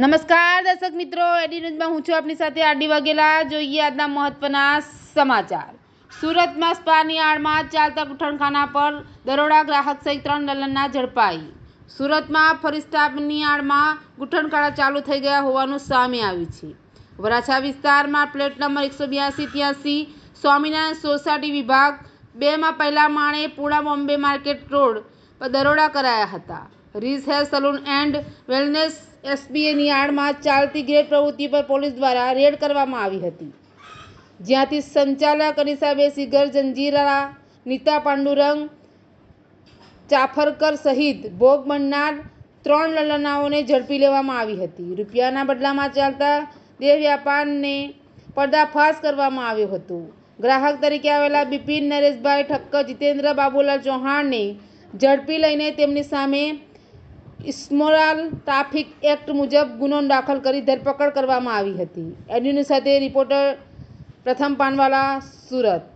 નમસ્કાર દર્શક મિત્રો, એડી ન્યૂઝમાં હું છું આપની સાથે આડી વાઘેલા. જોઈએ આજના મહત્વના સમાચાર. સુરતમાં સ્પાની આડમાં ચાલતા ગુઠણખાના પર દરોડા, ગ્રાહક સહિત ત્રણ દલનના ઝડપાઈ. સુરતમાં ફરી આડમાં ગુઠણખાના ચાલુ થઈ ગયા હોવાનું સામે આવ્યું છે. વરાછા વિસ્તારમાં પ્લેટ નંબર એકસો બ્યાસી ત્યાસી, સ્વામિનારાયણ સોસાયટી વિભાગ બેમાં પહેલા માળે પૂણા બોમ્બે માર્કેટ રોડ પર દરોડા કરાયા હતા. Reese hair salon and wellness એસબીએની આડમાં ચાલતી ગેર પ્રવૃત્તિ પર પોલીસ દ્વારા રેડ કરવામાં આવી હતી. જ્યાંથી સંચાલક અનિસાબે સિગર જંજીરા, નીતા પાંડુરંગ, ચાફરકર સહિત ભોગ બનનાર ત્રણ લલનાઓને ઝડપી લેવામાં આવી હતી. રૂપિયાના બદલામાં ચાલતા દેહ વ્યાપારને પર્દાફાશ કરવામાં આવ્યો હતો. ગ્રાહક તરીકે આવેલા બિપિન નરેશભાઈ ઠક્કર, જીતેન્દ્ર બાબુલાલ ચૌહાણને ઝડપી લઈને તેમની સામે ઇસ્મોરાલ ટ્રાફિક એક્ટ મુજબ ગુનો દાખલ કરી ધરપકડ કરવામાં આવી હતી. એડ્યુની સાથે રિપોર્ટર પ્રથમ પાનવાલા સુરત.